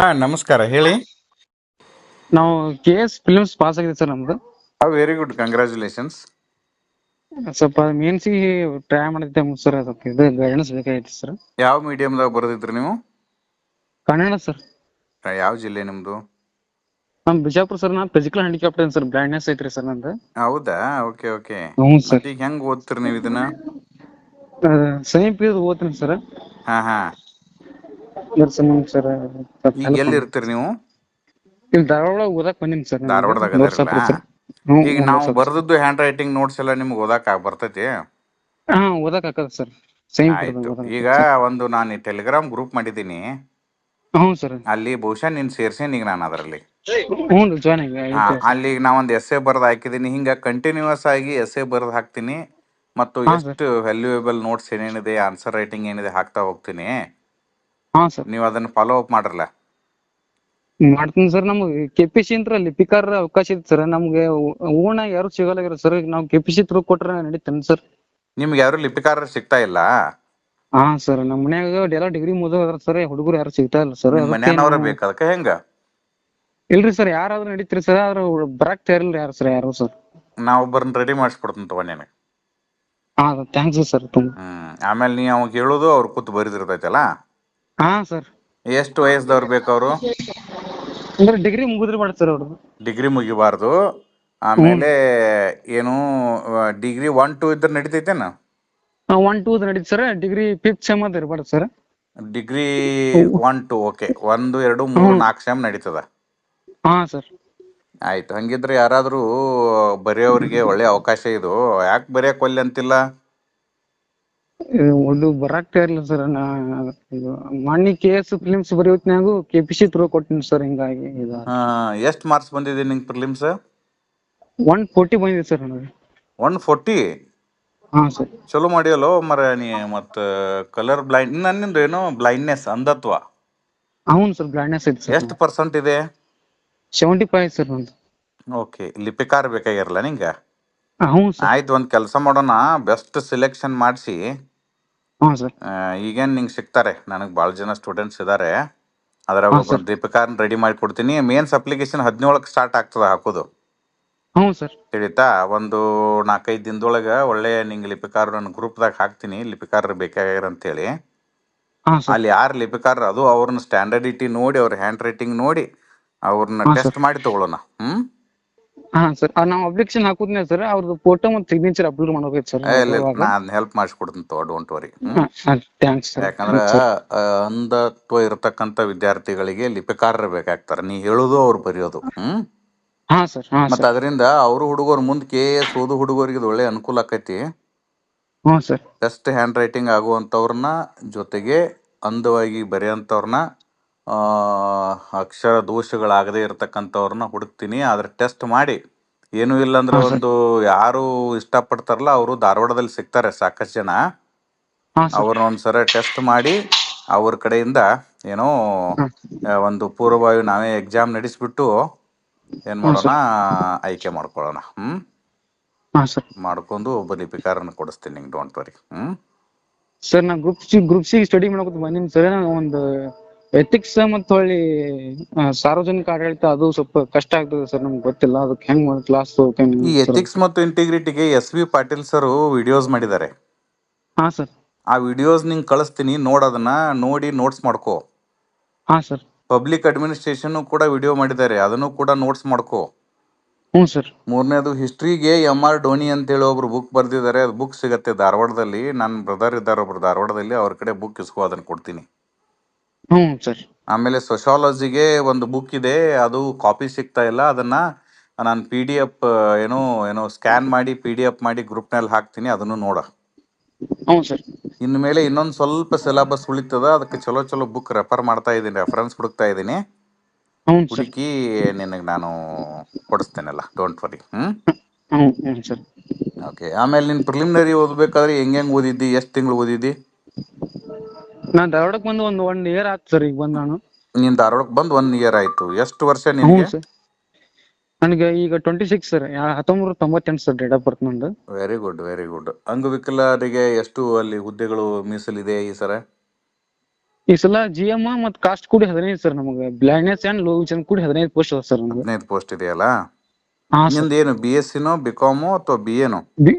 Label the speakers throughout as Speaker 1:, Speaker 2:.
Speaker 1: ಹಾ ನಮಸ್ಕಾರ. ಹೇಳಿ.
Speaker 2: ನಾವು ಕೆ ಎಸ್ ಫಿಲ್ಮ್ಸ್ ಪಾಸ್ ಆಗಿದೆ ಸರ್ ನಮ್ದು.
Speaker 1: ವೆರಿ ಗುಡ್ ಕಂಗ್ರ್ಯಾಚುಲೇಷನ್ಸ್
Speaker 2: ಸ್ವಲ್ಪ ಮೇನ್ಸಿ ಟ್ರೈ ಮಾಡಿದ್ದೆ ಸರ್ ಅದಕ್ಕೆ ಇದು ಗೈಡೆನ್ಸ್ ಬೇಕಾಗಿತ್ತು ಸರ್.
Speaker 1: ಯಾವ ಮೀಡಿಯಮ್ದಾಗ ಬರೆದಿದ್ರಿ ನೀವು?
Speaker 2: ಕನ್ನಡ ಸರ್.
Speaker 1: ಯಾವ ಜಿಲ್ಲೆ ನಿಮ್ದು?
Speaker 2: ನಮ್ ಬಿಜಾಪುರ ಸರ್ ನಾ ಫಿಸಿಕಲ್ ಹ್ಯಾಂಡಿಕ್ಯಾಪ್ಟ್ ಸರ್ ಬ್ಲೈಂಡ್ನೆಸ್ ಐತ್ರಿ ಸರ್ ನಂದು.
Speaker 1: ಹೌದಾ? Okay okay.
Speaker 2: ಹ್ಞೂ ಸರ್.
Speaker 1: ಈಗ ಹೆಂಗ್ ಓದ್ತೀರಿ ನೀವು ಇದನ್ನ?
Speaker 2: ಸಮೀಪ ಇದು ಓದ್ತೀನಿ ಸರ್.
Speaker 1: ಹಾ ಹಾ.
Speaker 2: ಇದ್ರ ಸರ್
Speaker 1: ಈಗ ಎಲ್ಲಿ ಇರ್ತೀರಿ ನೀವು?
Speaker 2: ಇಲ್ಲಿ ಧಾರವಾಡ ಓದಕ್ ಬಂದಿನಿ ಸರ್
Speaker 1: ಧಾರವಾಡದಾಗ ಅದಿರಲ್ಲ? ಈಗ ನಾವು ಬರ್ದದ್ದು ಹ್ಯಾಂಡ್ ರೈಟಿಂಗ್ ನೋಟ್ಸ್ ಎಲ್ಲ ನಿಮ್ಗೆ ಓದಾಕ ಬರ್ತೈತಿ?
Speaker 2: ಹಾ ಓದಕ್ ಹಾಕದ ಸರ್
Speaker 1: ಆಯ್ತು. ಈಗ ಒಂದು ನಾನು ಟೆಲಿಗ್ರಾಮ್ ಗ್ರೂಪ್ ಮಾಡಿದ್ದೀನಿ.
Speaker 2: ಹ್ಞೂ ಸರ್
Speaker 1: ಅಲ್ಲಿ ಬಹುಶಃ ನೀನ್ ಸೇರ್ಸೇನಿ ಈಗ ನಾನು ಅದರಲ್ಲಿ.
Speaker 2: ಹ್ಞೂ ಜಾಯ್ನ್ ಆಗಿ
Speaker 1: ಹಾ, ಅಲ್ಲಿ ನಾ ಒಂದು ಎಸ್ ಎ ಬರ್ದು ಹಾಕಿದ್ದೀನಿ ಹಿಂಗ ಕಂಟಿನ್ಯೂಸ್ ಆಗಿ ಎಸ್ ಎ ಬರ್ದು ಹಾಕ್ತೀನಿ. ಮತ್ತು ಎಷ್ಟು ವ್ಯಾಲ್ಯೂಯೇಬಲ್ ನೋಟ್ಸ್ ಏನೇನಿದೆ ಆನ್ಸರ್ ರೈಟಿಂಗ್ ಏನಿದೆ ಹಾಕ್ತಾ ಹೋಗ್ತೀನಿ.
Speaker 2: ಹಾ ಸರ್
Speaker 1: ನೀವು ಅದನ್ನ ಫಾಲೋ ಅಪ್ ಮಾಡ್ರಲ್ಲ?
Speaker 2: ಮಾಡ್ತೀನಿ ಸರ್ ನಮ್ಗೆ ಕೆಪಿಸಿ ಅಂತ ಲಿಪಿಕಾರ ಅವಕಾಶ ಇದೆ ಸರ್ ನಮ್ಗೆ ಊಣ ಯಾರು ಸಿಗಲ್ಲ ಸರ್ ನಾವು ಕೆಪಿಸಿ ತ್ರೂ ಕೊಟ್ರೆ ನಡೀತೇನೆ ಸರ್
Speaker 1: ನಿಮ್ಗೆ ಯಾರು ಲಿಪಿಕಾರರು ಸಿಗ್ತಾ ಇಲ್ಲ?
Speaker 2: ಹಾ ಸರ್ ನಮ್ಮ ಮನ್ಯಾಗ ಎಲ್ಲ ಡಿಗ್ರಿ ಮುಗಿದೋದ್ರ ಸರ್ ಹುಡುಗರು ಯಾರು ಸಿಗ್ತಾ ಇಲ್ಲ ಸರ್
Speaker 1: ನಿಮ್ ಮನ್ಯಾನವ್ರ ಬೇಕು ಅದಕ್ಕೆ ಹೆಂಗ?
Speaker 2: ಇಲ್ರಿ ಸರ್ ಯಾರಾದ್ರೂ ನಡೀತ್ರಿ ಸರ್ ಆದ್ರ ಬರಾಕ್ ತಯಾರಿಲ್ರಿ ಯಾರು ಸರ್ ಯಾರು ಸರ್
Speaker 1: ನಾ ಒಬ್ಬರನ್ನ ರೆಡಿ ಮಾಡಿಸ್ಕೊಡ್ತೀನಿ ತಗೋ ನಿನಗೆ.
Speaker 2: ಹಾ ಥ್ಯಾಂಕ್ಸ್ ಸರ್ ತುಂಬ.
Speaker 1: ಹ್ಮ್. ಆಮೇಲೆ ನೀ ಅವಾಗ ಹೇಳೋದು ಅವ್ರು ಕೂತು ಬರಿದಿರ್ತೈತಲ್ಲ?
Speaker 2: ಹಾ ಸರ್.
Speaker 1: ಎಷ್ಟು ವಯಸ್ಸದವ್ರು ಬೇಕು ಅವರು
Speaker 2: ಅಂದ್ರೆ ಡಿಗ್ರಿ ಮುಗಿದ್ರೆ ಮಾಡ್ತಾರೆ ಸರ್ ಅವ್ರು
Speaker 1: ಡಿಗ್ರಿ ಮುಗಿಬಾರ್ದು. ಆಮೇಲೆ ಏನು ಡಿಗ್ರಿ ಒನ್ ಟೂ ಇದ್ರೆ ನಡಿತೈತೇನ?
Speaker 2: ಒನ್ ಟೂ ನಡೀತಿ ಸರ್. ಡಿಗ್ರಿ ಫಿಫ್ತ್ ಸೆಮ್ ಅದ ಇರ್ಬಾರ್ದು sir.
Speaker 1: Degree one two okay. ಒಂದು ಎರಡು ಮೂರು ನಾಲ್ಕು ಸೆಮ್ ನಡೀತದ?
Speaker 2: ಹಾ ಸರ್.
Speaker 1: ಆಯ್ತು. ಹಂಗಿದ್ರೆ ಯಾರಾದ್ರೂ ಬರೆಯೋರಿಗೆ ಒಳ್ಳೆ ಅವಕಾಶ ಇದು. ಯಾಕೆ ಬರೆಯಕ್ ಒಲ್ಲೆ ಅಂತಿಲ್ಲ?
Speaker 2: ಒಂದು ಬರಾಕ್ ಇರಲಿಲ್ಲ ಸರ್ ನಾ ಇದು ಮೊನ್ನೆ ಕೆ ಎಸ್ ಫಿಲಿಮ್ಸ್ ಬರೀ ಹೊತ್ನ್ಯಾಗು ಕೆ ಪಿ ಸಿ ತ್ರೋ ಕೊಟ್ಟಿನಿ ಸರ್ ಹಿಂಗಾಗಿ ಇದು.
Speaker 1: ಹಾ ಎಷ್ಟು ಮಾರ್ಕ್ಸ್ ಬಂದಿದೆ ನಿಂಗೆ ಪ್ರಿಲಿಮ್ಸ್
Speaker 2: ಒನ್ ಫೋರ್ಟಿ ಬಂದಿದೆ ಸರ್ ನನಗೆ.
Speaker 1: ಒನ್ ಫೋರ್ಟಿ
Speaker 2: ಹಾಂ ಸರ್.
Speaker 1: ಚಲೋ ಮಾಡಿಯಲ್ಲೋ ಮರ ನೀ ಮತ್ತು ಕಲರ್ ಬ್ಲೈಂಡ್ ನಾನು ಏನೋ ಬ್ಲೈಂಡ್ನೆಸ್ ಅಂಧತ್ವ.
Speaker 2: ಹೌನ್ ಸರ್ ಬ್ಲೈಂಡ್ನೆಸ್ ಇದೆ ಸರ್.
Speaker 1: ಎಷ್ಟು ಪರ್ಸೆಂಟ್ ಇದೆ?
Speaker 2: ಸೆವೆಂಟಿ ಫೈವ್ ಸರ್
Speaker 1: ಓಕೆ ಲಿಪಿಕಾರ್ ಬೇಕಾಗಿರಲ್ಲ ನಿಂಗೆ?
Speaker 2: ಹೌನ್ ಸರ್.
Speaker 1: ಆಯ್ತು ಒಂದು ಕೆಲಸ ಮಾಡೋಣ ಬೆಸ್ಟ್ ಸೆಲೆಕ್ಷನ್ ಮಾಡಿಸಿ.
Speaker 2: ಹಾಂ ಸರ್.
Speaker 1: ಈಗೇನು ನಿಂಗೆ ಸಿಗ್ತಾರೆ ನನಗೆ ಭಾಳ ಜನ ಸ್ಟೂಡೆಂಟ್ಸ್ ಇದ್ದಾರೆ ಅದ್ರಾಗ ಒಬ್ಬ ದೀಪಿಕಾರ್ನ ರೆಡಿ ಮಾಡಿ ಕೊಡ್ತೀನಿ. ಮೇನ್ಸ್ ಅಪ್ಲಿಕೇಶನ್ ಹದಿನೇಳಕ್ಕೆ ಸ್ಟಾರ್ಟ್ ಆಗ್ತದೆ ಹಾಕೋದು.
Speaker 2: ಹ್ಞೂ ಸರ್.
Speaker 1: ತಿಳಿತಾ? ಒಂದು ನಾಲ್ಕೈದು ದಿನದೊಳಗೆ ಒಳ್ಳೆ ನಿಂಗೆ ಲಿಪಿಕಾರ ನನ್ನ ಗ್ರೂಪ್ದಾಗ ಹಾಕ್ತೀನಿ. ಲಿಪಿಕಾರರು ಬೇಕಾಗ್ಯಾರ ಅಂತ
Speaker 2: ಹೇಳಿ ಸರ್.
Speaker 1: ಅಲ್ಲಿ ಯಾರು ಲಿಪಿಕಾರರು ಅದು ಅವ್ರನ್ನ ಸ್ಟ್ಯಾಂಡರ್ಡಿಟಿ ನೋಡಿ ಅವ್ರ ಹ್ಯಾಂಡ್ ರೈಟಿಂಗ್ ನೋಡಿ ಅವ್ರನ್ನ ಟೆಸ್ಟ್ ಮಾಡಿ ತಗೊಳ್ಳೋಣ ಹ್ಮ್?
Speaker 2: ಹಾಂ ಸರ್. ನಾವು ಅಪ್ಲಿಕೇಶನ್ ಹಾಕುದ್ನೇ ಸರ್ ಅವ್ರದ್ದು ಫೋಟೋ ಮತ್ತು ಸಿಗ್ನೇಚರ್ ಅಪ್ಲೋಡ್ ಮಾಡ್ಬೇಕು ಸರ್.
Speaker 1: ಏ, ಇಲ್ಲ, ನಾನ್ ಹೆಲ್ಪ್ ಮಾಡಿಸ್ಕೊಡ್ತೀನಿ ತಗೋ ಡೋಂಟ್ ವರಿ
Speaker 2: ಥ್ಯಾಂಕ್ಸ್ ಸರ್.
Speaker 1: ಯಾಕಂದ್ರ ಅಂಧತ್ವ ಇರತಕ್ಕಂತ ವಿದ್ಯಾರ್ಥಿಗಳಿಗೆ ಲಿಪಿಕಾರರ ಬೇಕಾಗ್ತಾರೆ. ನೀ ಹೇಳುದು ಅವ್ರು ಬರೆಯೋದು. ಹ್ಮ್?
Speaker 2: ಹಾಂ ಸರ್ ಹಾಂ
Speaker 1: ಮತ್ತ
Speaker 2: ಸರ್.
Speaker 1: ಅದರಿಂದ ಅವರು ಹುಡುಗರ ಮುಂದ್ ಕೆ ಎಸ್ ಓದು ಹುಡುಗರಿಗೆ ಇದು ಒಳ್ಳೆ ಅನುಕೂಲ ಆಕೈತಿ.
Speaker 2: ಹ್ಞೂ ಸರ್.
Speaker 1: ಬೆಸ್ಟ್ ಹ್ಯಾಂಡ್ ರೈಟಿಂಗ್ ಆಗುವಂತವ್ರನ್ನ ಜೊತೆಗೆ ಅಂದವಾಗಿ ಬರೆಯೋಂಥವ್ರನ್ನ ಆ, ಅಕ್ಷರ ದೋಷಗಳಾಗದೇ ಇರತಕ್ಕಂಥವ್ರನ್ನ ಹುಡುಕ್ತೀನಿ ಆದರೆ ಟೆಸ್ಟ್ ಮಾಡಿ. ಏನೂ ಇಲ್ಲ ಅಂದ್ರೆ ಒಂದು ಯಾರು ಇಷ್ಟಪಡ್ತಾರಲ್ಲ ಅವರು ಧಾರವಾಡದಲ್ಲಿ ಸಿಗ್ತಾರೆ ಸಾಕಷ್ಟು ಜನ. ಅವ್ರನ್ನ ಒಂದ್ಸರ ಟೆಸ್ಟ್ ಮಾಡಿ ಅವ್ರ ಕಡೆಯಿಂದ ಏನೋ ಒಂದು ಪೂರ್ವಭಾವಿ ನಾವೇ ಎಕ್ಸಾಮ್ ನಡೆಸ್ಬಿಟ್ಟು ಏನ್ ಮಾಡೋಣ ಆಯ್ಕೆ ಮಾಡ್ಕೊಳ್ಳೋಣ. ಹ್ಮ್? ಮಾಡ್ಕೊಂಡು ಒಬ್ಬ ಲಿಪಿಕಾರನ್ನ ಕೊಡಿಸ್ತೀನಿ ನಿಂಗೆ ಡೋಂಟ್ ವರಿ ಹ್ಮ್?
Speaker 2: ಸರ್ ನಾನು group C group C study ಮಾಡಕೊತ ಬಂದಿನಿ ಸರ್. ಒಂದು ಎಥಿಕ್ಸ್ ಮತ್ತು ಹೊಳ್ಳಿ ಸಾರ್ವಜನಿಕ ಆಡಳಿತ ಅದು ಸ್ವಲ್ಪ ಕಷ್ಟ ಆಗ್ತದೆ ಸರ್ ನಮ್ಗೆ ಗೊತ್ತಿಲ್ಲ. ಅದಕ್ಕೆ ಹೆಂಗ್ ಕ್ಲಾಸ್
Speaker 1: ಈ ಎಥಿಕ್ಸ್ ಮತ್ತು ಇಂಟಿಗ್ರಿಟಿಗೆ S V Patil sir videos ಮಾಡಿದ್ದಾರೆ.
Speaker 2: ಹಾ ಸರ್.
Speaker 1: ಆ ವಿಡಿಯೋಸ್ ನಿಂಗೆ ಕಳಿಸ್ತೀನಿ ನೋಡೋದನ್ನ ನೋಡಿ ನೋಟ್ಸ್ ಮಾಡ್ಕೋ.
Speaker 2: ಹಾ ಸರ್.
Speaker 1: ಪಬ್ಲಿಕ್ ಅಡ್ಮಿನಿಸ್ಟ್ರೇಷನ್ ಕೂಡ ವಿಡಿಯೋ ಮಾಡಿದ್ದಾರೆ ಅದನ್ನು ಕೂಡ ನೋಟ್ಸ್ ಮಾಡ್ಕೋ.
Speaker 2: ಹ್ಞೂ ಸರ್.
Speaker 1: ಮೂರನೇದು ಹಿಸ್ಟ್ರಿಗೆ ಎಂ ಆರ್ ಧೋನಿ ಅಂತೇಳಿ ಒಬ್ರು ಬುಕ್ ಬರ್ದಿದ್ದಾರೆ ಅದು ಬುಕ್ ಸಿಗತ್ತೆ ಧಾರವಾಡದಲ್ಲಿ. ನನ್ನ ಬ್ರದರ್ ಇದ್ದಾರೆ ಒಬ್ರು ಧಾರವಾಡದಲ್ಲಿ ಅವ್ರ ಕಡೆ ಬುಕ್ ಇಸ್ಕೋ ಅದನ್ನು ಕೊಡ್ತೀನಿ.
Speaker 2: ಹ್ಞೂ ಸರ್.
Speaker 1: ಆಮೇಲೆ ಸೋಷಿಯಾಲಜಿಗೆ ಒಂದು ಬುಕ್ ಇದೆ ಅದು ಕಾಪಿ ಸಿಗ್ತಾ ಇಲ್ಲ. ಅದನ್ನ ನಾನು ಪಿ ಡಿ ಎಫ್ ಏನೋ ಏನೋ ಸ್ಕ್ಯಾನ್ ಮಾಡಿ ಪಿ ಡಿ ಎಫ್ ಮಾಡಿ ಗ್ರೂಪ್ನಲ್ಲಿ ಹಾಕ್ತೀನಿ ಅದನ್ನು ನೋಡ.
Speaker 2: ಇನ್ಮೇಲೆ ಸರ್.
Speaker 1: ಇನ್ನೊಂದು ಸ್ವಲ್ಪ ಸಿಲೆಬಸ್ ಉಳಿತದ ಅದಕ್ಕೆ ಚಲೋ ಚಲೋ ಬುಕ್ ರೆಫರ್ ಮಾಡ್ತಾ ಇದ್ದೀನಿ ರೆಫರೆನ್ಸ್ ಹುಡುಕ್ತಾ ಇದ್ದೀನಿ.
Speaker 2: ಹ್ಞೂ ಸರ್.
Speaker 1: ಹುಡುಕಿ ನಿನಗೆ ನಾನು ಕೊಡಿಸ್ತೇನೆಲ್ಲ ಡೋಂಟ್ ವರಿ ಹ್ಞೂ
Speaker 2: ಹ್ಞೂ ಹ್ಞೂ ಸರ್.
Speaker 1: ಓಕೆ ಆಮೇಲೆ ನೀನು ಪ್ರಿಲಿಮಿನರಿ ಓದ್ಬೇಕಾದ್ರೆ ಹೆಂಗ್ ಹೆಂಗೆ ಓದಿದ್ದಿ ಎಷ್ಟು ತಿಂಗಳು ಓದಿದ್ದಿ?
Speaker 2: ನಾನು ಧಾರವಾಡಕ್ಕೆ ಬಂದು ಒಂದ್ ಒನ್ ಇಯರ್ ಆಯ್ತು ಸರ್ ಈಗ ಬಂದ್ ನಾನು.
Speaker 1: ನೀನ್ ಧಾರವಾಡಕ್ಕೆ ಬಂದ್ ಒನ್ ಇಯರ್ ಆಯ್ತು. ಎಷ್ಟು ವರ್ಷ
Speaker 2: ಹ್ಞೂ
Speaker 1: ನಿನಗೆ
Speaker 2: ಸರ್ ನನಗೆ ಈಗ ಟ್ವೆಂಟಿ ಸಿಕ್ಸ್ ಸರ್ ಹತ್ತೊಂಬತ್ತು ತೊಂಬತ್ತೆಂಟು ಸರ್ ಡೇಟ್ ಆಫ್ ಬರ್ತ್ ನಂದು.
Speaker 1: ವೆರಿ ಗುಡ್ ವೆರಿ ಗುಡ್ ಅಂಗವಿಕಲರಿಗೆ ಎಷ್ಟು ಅಲ್ಲಿ ಹುದ್ದೆಗಳು ಮೀಸಲಿದೆ ಈ ಸರ?
Speaker 2: ಈ ಸಲ ಜಿ ಎಂ ಮತ್ತು ಕಾಸ್ಟ್ ಕೂಡಿ ಹದಿನೈದು ಸರ್ ನಮಗೆ. ಬ್ಲೈಂಡ್ನೆಸ್ ಅಂಡ್ ಲೋ ವಿಷನ್ ಕೂಡಿ ಹದಿನೈದು ಪೋಸ್ಟ್ ಅದ ಸರ್ ನಮಗೆ.
Speaker 1: ಹದಿನೈದು ಪೋಸ್ಟ್ ಇದೆಯಲ್ಲ?
Speaker 2: ಹಾ ಸರ್
Speaker 1: ನಿಂದು ಏನು ಬಿ ಎಸ್ ಸಿನೋ ಬಿ ಕಾಮು ಅಥವಾ ಬಿ ಎನು
Speaker 2: ಬಿ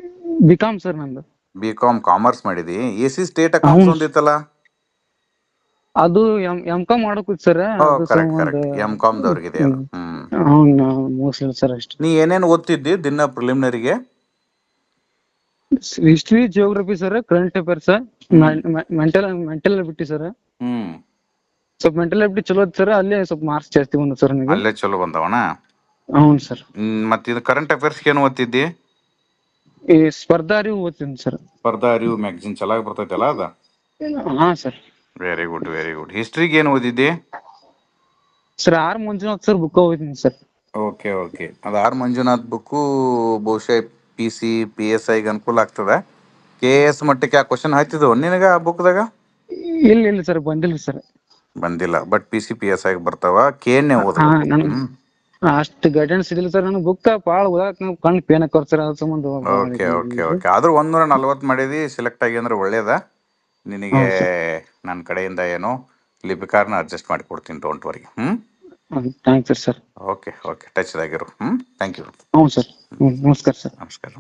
Speaker 2: ಬಿಕಾಮ್ ಸರ್ ನಂದು.
Speaker 1: ಬಿ ಕಾಮ್ ಕಾಮರ್ಸ್ ಮಾಡಿದಿ. ಎ ಸಿ ಸ್ಟೇಟ್ ಅಕೌಂಟ್ಸ್
Speaker 2: ಹೌದು.
Speaker 1: ಒಂದಿತ್ತಲ್ಲ
Speaker 2: ಅದು M M com ಮಾಡಕೂತ್ sir
Speaker 1: correct correct M com ದವ್ರಿಗಿದೆ ಹ್ಮ್.
Speaker 2: ಸರ್ ಅಷ್ಟೇ.
Speaker 1: ನೀ ಏನೇನ್ ಓದ್ತಿದ್ದಿ ದಿನ ಪ್ರಿಲಿಮಿನರಿಗೆ
Speaker 2: history geography sir current affairs mental mental ಬಿಟ್ಟಿ ಸರ್
Speaker 1: ಹ್ಮ್.
Speaker 2: ಸ್ವಲ್ಪ ಮೆಂಟಲ್ ಬಿಟ್ಟು ಚಲೋ ಸರ್ ಅಲ್ಲೇ ಸ್ವಲ್ಪ ಮಾರ್ಕ್ಸ್ ಜಾಸ್ತಿ ಬಂದ ಸರ್ ನಿಮಗೆ.
Speaker 1: ಅಲ್ಲೇ ಚಲೋ ಬಂದವನ?
Speaker 2: ಹೌನ್ ಸರ್
Speaker 1: ಮತ್ತೆ ಇದು ಕರೆಂಟ್ ಅಫೇರ್ಸ್ ಏನು ಓದ್ತಿದ್ದಿ?
Speaker 2: ಈ ಸ್ಪರ್ಧಾ ಅರಿವು ಓದ್ತೀನಿ ಸರ್
Speaker 1: ಸ್ಪರ್ಧಾ ಅರಿವು ಮ್ಯಾಗಝಿನ್ ಚೆನ್ನಾಗಿ ಬರ್ತೈತಲ್ಲ ಅದ?
Speaker 2: ಹಾ sir
Speaker 1: very good very good ಹಿಸ್ಟ್ರಿಗೆ ಏನು ಓದಿದ್ದಿ?
Speaker 2: Sir R Manjunath sir book ಓದಿದ್ದೀನಿ ಸರ್.
Speaker 1: ಓಕೆ ಓಕೆ ಅದು ಆರ್ ಮಂಜುನಾಥ್ ಬುಕ್ಕು ಬಹುಶಃ ಪಿ ಸಿ ಪಿ ಎಸ್ ಐಗೆ ಅನುಕೂಲ ಆಗ್ತದೆ. ಕೆ ಎಸ್ ಮಟ್ಟಕ್ಕೆ ಆ ಕ್ವಶನ್ ಹಾಕ್ತಿದ್ದು ನಿನಗೆ ಆ ಬುಕ್ದಾಗ
Speaker 2: ಇಲ್ಲ ಇಲ್ಲ ಸರ್ ಬಂದಿಲ್ಲ ಸರ್.
Speaker 1: ಬಂದಿಲ್ಲ but P C P S ಐಗೆ ಬರ್ತಾವ. ಕೆ
Speaker 2: ಎನ್
Speaker 1: ಓದ
Speaker 2: ಅಷ್ಟು ಗೈಡೆನ್ಸ್ ಇದಿಲ್ಲ ಸರ್ ನನಗೆ ಬುಕ್ ಭಾಳ ಓದಾಕ ಕಣ್ಣು ಪೇನ್ ಹಾಕೋರ್ ಸರ್ ಅದ್ರ ಸಂಬಂಧ
Speaker 1: ಓಕೆ ಓಕೆ ಓಕೆ ಆದ್ರೂ ಒಂದೂರ ನಲ್ವತ್ತು ಮಾಡಿದಿ ಸೆಲೆಕ್ಟ್ ಆಗಿ ಅಂದ್ರೆ ಒಳ್ಳೇದ. ನಿನಗೆ ನನ್ನ ಕಡೆಯಿಂದ ಏನು ಲಿಪಿಕಾರ್ನ ಅಡ್ಜಸ್ಟ್ ಮಾಡಿ ಕೊಡ್ತೀನಿ don't worry hmm?
Speaker 2: You sir.
Speaker 1: Okay okay touch ಆಗಿರು ಹ್ಮ್? ಥ್ಯಾಂಕ್ ಯು
Speaker 2: ಹ್ಞೂ ಸರ್. ನಮಸ್ಕಾರ ಸರ್.
Speaker 1: ನಮಸ್ಕಾರ.